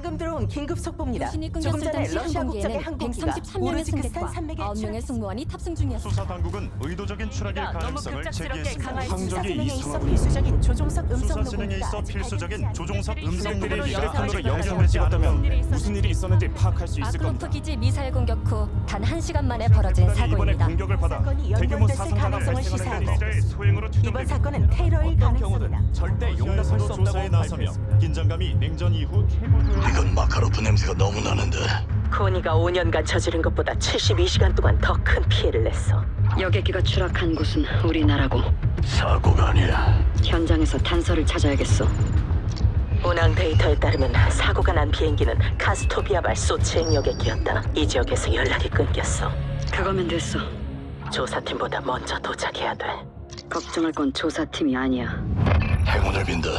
방금 들어온 긴급 속보입니다. 유신이 조금 끊겼을 전에 당시 러시아 국적의 항공기에는 항공기가 133명의 우르지크스탄 승객과 산맥에 9명의 추락했습니다. 승무원이 탑승 중이었습니다. 수사 당국은 의도적인 추락일 너무 가능성을 급작스럽게 제기했습니다. 강화해 수사 항적이 진행에 있어 이상하군요. 필수적인 조종석 음성 진행에 녹음기가 있어 필수적인 조종석 음성 녹음기를 휴대폰으로 영상을 영상을 찍었다면 무슨 일이 있었는지 파악할 수 있을 겁니다. 아크로프 기지 미사일 공격 후 단 1시간 만에 벌어진 이번에 사고입니다. 공격을 받아 사건이 대규모 연결됐을 사상자가 가능성을 발생하는 시사하고 소행으로 이번 추정됩니다. 사건은 테러일 가능성이다. 절대 용납할 수 없다고 발표했습니다. 긴장감이 냉전 이후 최고조에 이건 마카로프 냄새가 너무 나는데 코니가 5년간 저지른 것보다 72시간 동안 더 큰 피해를 냈어. 여객기가 추락한 곳은 우리나라고 사고가 아니야. 현장에서 단서를 찾아야겠어. 운항 데이터에 따르면 사고가 난 비행기는 카스토비아발 소치행 여객기였다. 이 지역에서 연락이 끊겼어. 그거면 됐어. 조사팀보다 먼저 도착해야 돼. 걱정할 건 조사팀이 아니야. 행운을 빈다.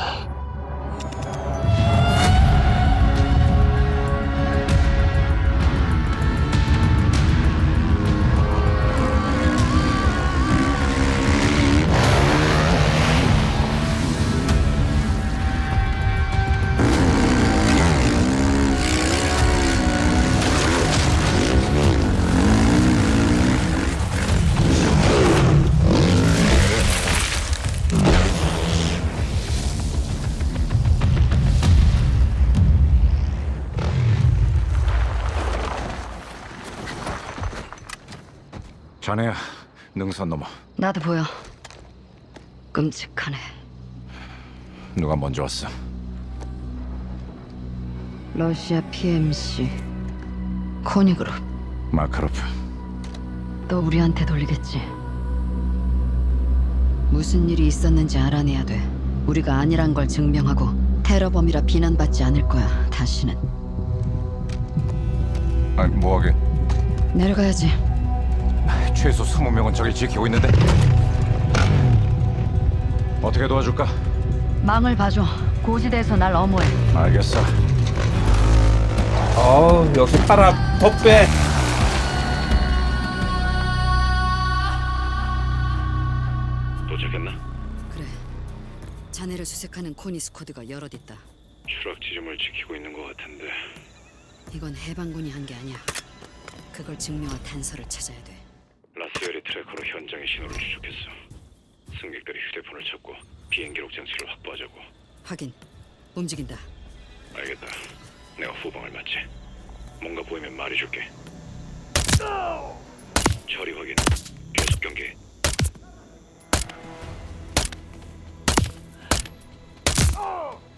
자네야 능선 넘어 나도 보여. 끔찍하네. 누가 먼저 왔어? 러시아 PMC 코니그룹 마카로프 또 우리한테 돌리겠지. 무슨 일이 있었는지 알아내야 돼. 우리가 아니란 걸 증명하고 테러범이라 비난받지 않을 거야. 다시는 아니 뭐하게 내려가야지. 최소 20명은 저기 지키고 있는데 어떻게 도와줄까? 망을 봐줘. 고지대에서 날 엄호해. 알겠어 어우 역시 파라 덕배 도착했나? 그래. 자네를 수색하는 코니 스쿼드가 여럿 있다. 추락 지점을 지키고 있는 것 같은데 이건 해방군이 한 게 아니야. 그걸 증명할 단서를 찾아야 돼. 라스웰이 트래커로 현장의 신호를 추적했어. 승객들이 휴대폰을 찾고 비행 기록 장치를 확보하자고. 확인. 움직인다. 알겠다. 내가 후방을 맞지. 뭔가 보이면 말해줄게. 처리 확인. 계속 경계. 놈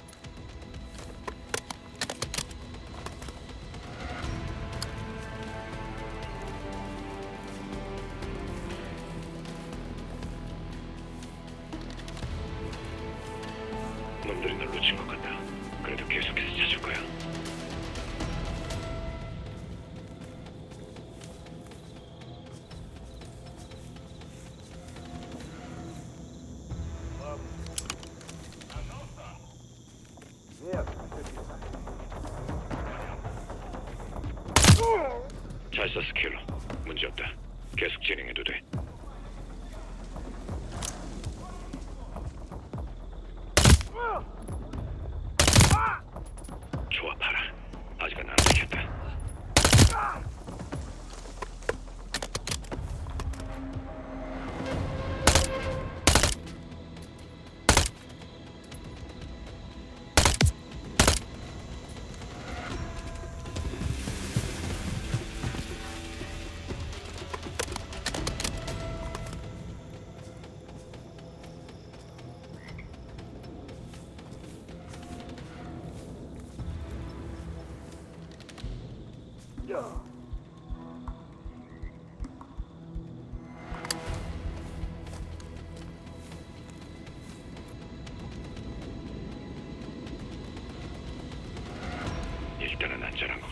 일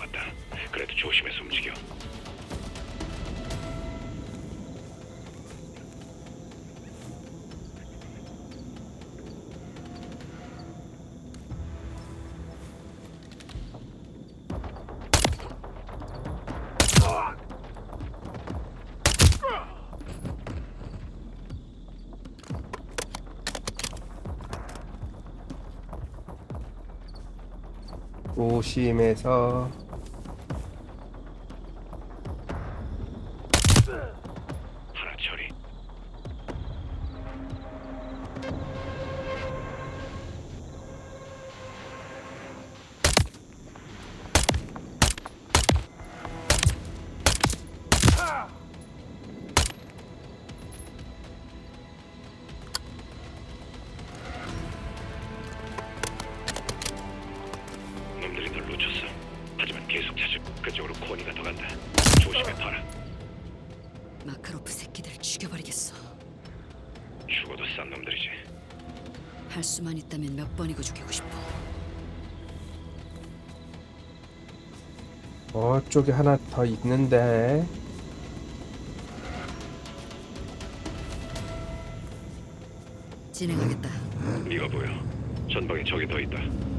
조심해서 그쪽으로 코니가 더 간다. 조심해 봐라. 마카로프 새끼들 죽여버리겠어. 죽어도 싼 놈들이지. 할 수만 있다면 몇 번이고 죽이고 싶어. 저쪽에 하나 더 있는데 진행하겠다. 네가 보여. 전방에 적이 더 있다.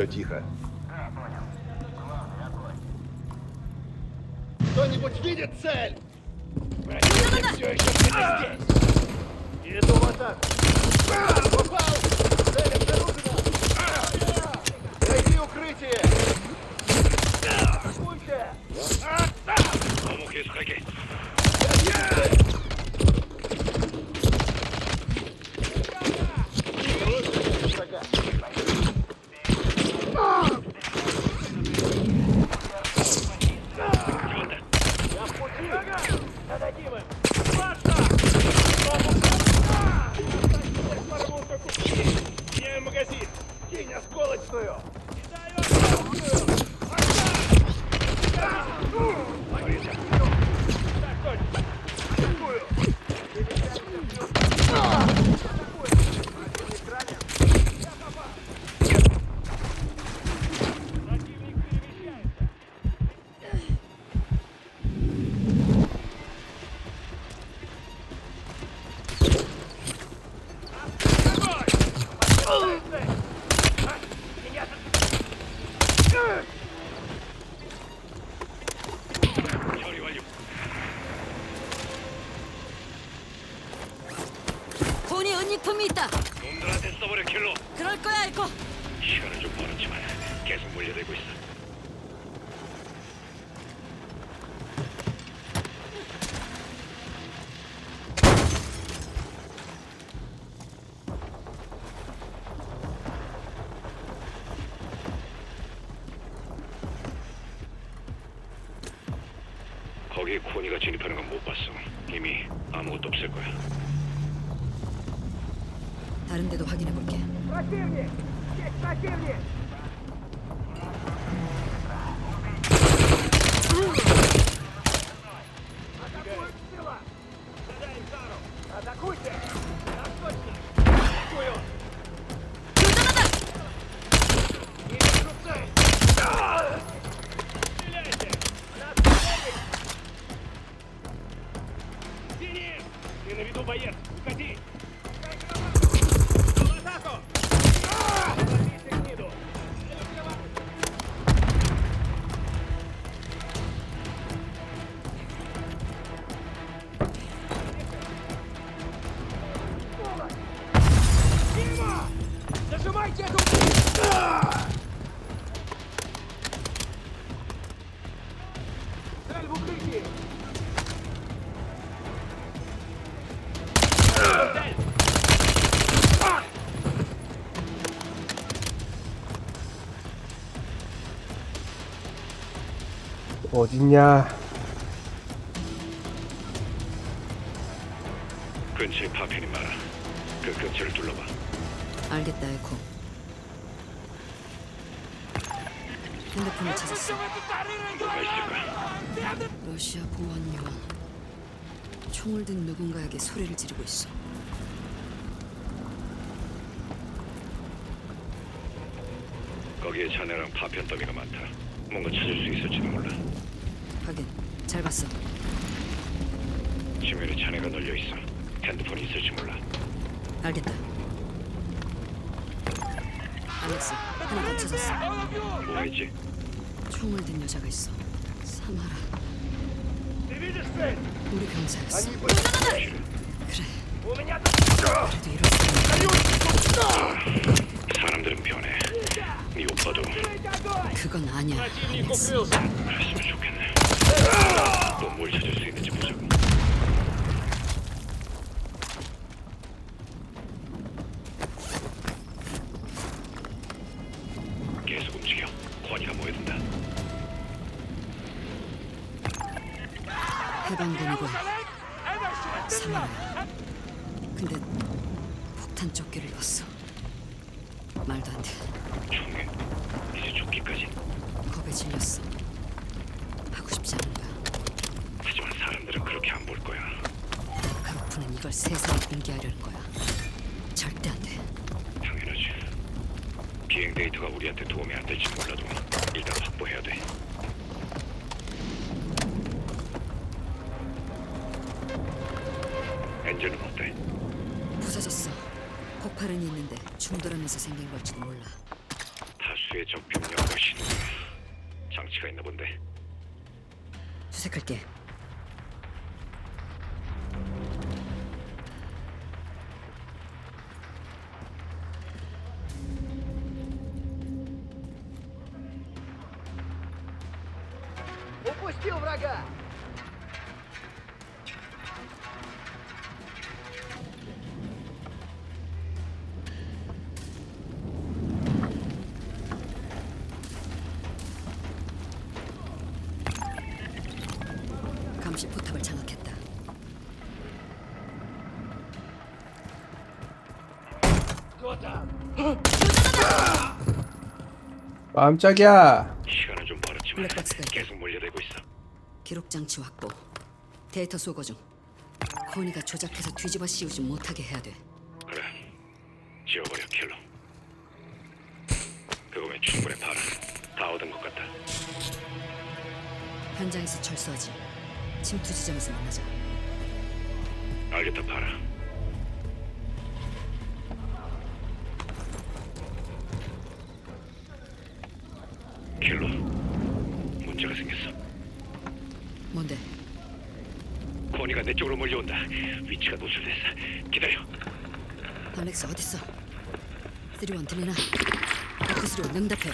Все тихо. Кто-нибудь видит цель? Противник все еще здесь. Иду в атаку. Попал! Цель обнаружена! Найди укрытие! Атакуйте! 어 머 계속할 돈이 은닉품이 있다. 놈들한테 써버려 킬로. 그럴 거야, 알거. 시간을 좀 벌었지만 계속 물려대고 있어. 거기에 코니가 진입하는 건 못 봤어. 이미 아무것도 없을 거야. 다른 데도 확인해 볼게. Ты 어딨냐? 근처에 파편이 많아. 그 근처를 둘러봐. 알겠다, 에코. 핸드폰을 찾았어. 뭐가 있을까? 러시아 보안 요원. 총을 든 누군가에게 소리를 지르고 있어. 거기에 자네랑 파편 더미가 많다. 뭔가 찾을 수 있을지도 몰라. 하긴. 잘 봤어. 주변에 잔해가 널려 있어. 핸드폰 있을지 몰라. 알겠다. 알렉스, 하나 더 찾았어. 뭐가 있지? 총을 든 여자가 있어. 사마라. 우리 병사였어. 그래. 그래도 이럴 수 사람들은 변해. 네 오빠도 그건 아니야. 알렉스. 그랬으면 좋겠네. 또뭘찾 세상에 공개하려는 거야. 절대 안 돼. 당연하지. 비행 데이터가 우리한테 도움이 안 될지 몰라도 일단 확보해야 돼. 엔젤은 어때? 부서졌어. 폭발은 있는데 충돌하면서 생긴 걸지도 몰라. 다수의 적 병력과 신호 장치가 있나 본데. 수색할게. Упустил врага! 감시 포탑을 장악했다. Кто там? 깜짝이야. 시간은 좀 벌었지만 블랙박스가 있다. 계속 몰려들고 있어. 기록 장치 확보. 데이터 소거 중. 코니가 조작해서 뒤집어 씌우지 못하게 해야 돼. 그래. 지워버려 킬러. 그거면 충분해 봐라. 다 얻은 것 같다. 현장에서 철수하지. 침투 지점에서 만나자. 알겠다 봐라. 킬러. 문제가 생겼어. 뭔데? 코니가 내 쪽으로 몰려온다. 위치가 노출됐어. 기다려. 알렉스 어딨어? 쓰리원 들리나? 다크 쓰리원 응답해.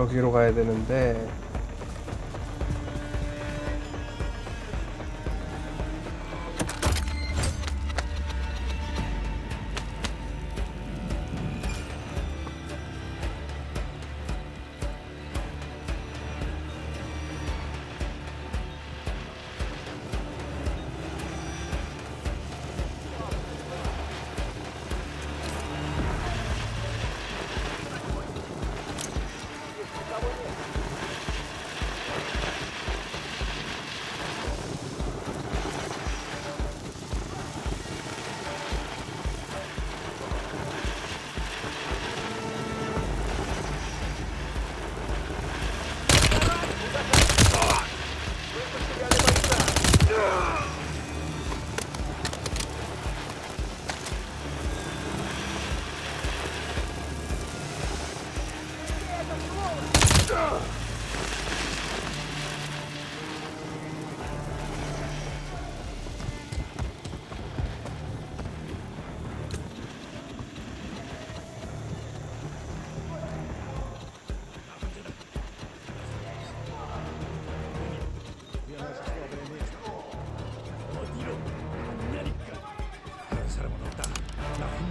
여기로 가야 되는데.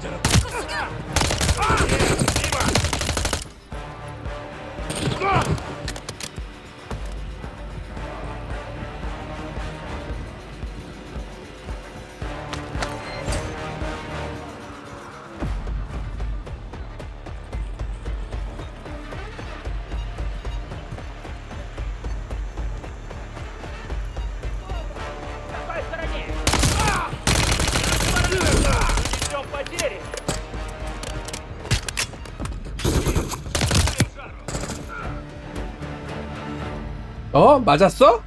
যারা 어? 맞았어?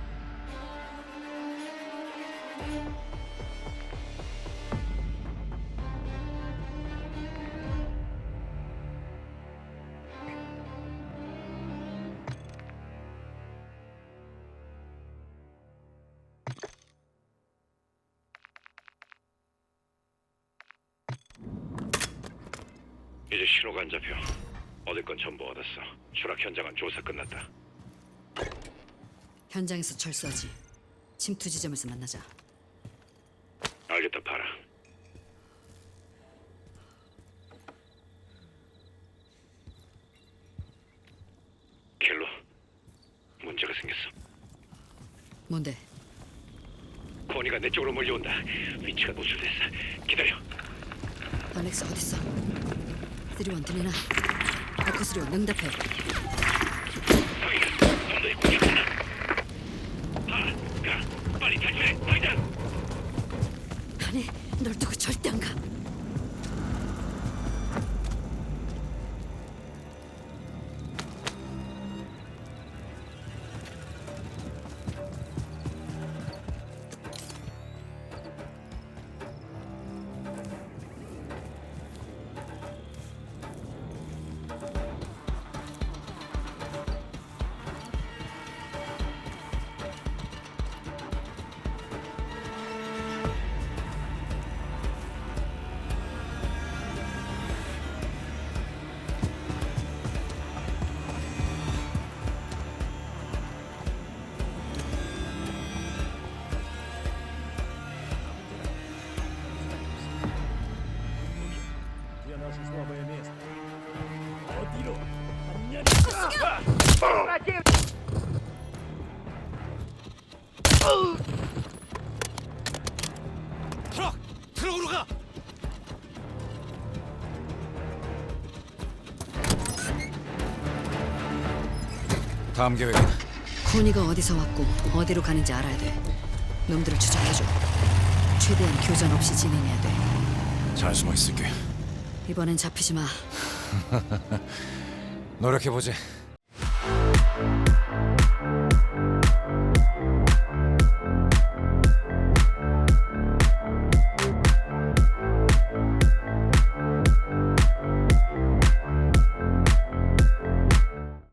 이제 신호가 안 잡혀. 얻을 건 전부 얻었어. 추락 현장은 조사 끝났다. 현장에서 철수하지. 침투 지점에서 만나자. 알겠다, 파라. 켈로, 문제가 생겼어. 뭔데? 코니가 내 쪽으로 몰려온다. 위치가 노출됐어. 기다려. 알렉스 어딨어? 쓰리원 들리나? 아쿠스리오 응답해. 거기가 좀더 공격한다. 파라, 가. 빨리 탈출해. 당장. 아 다음 계획은 코니가 어디서 왔고 어디로 가는지 알아야 돼. 놈들을 추적해줘. 최대한 교전 없이 진행해야 돼. 잘 숨어 있을게. 이번엔 잡히지 마. 노력해 보지.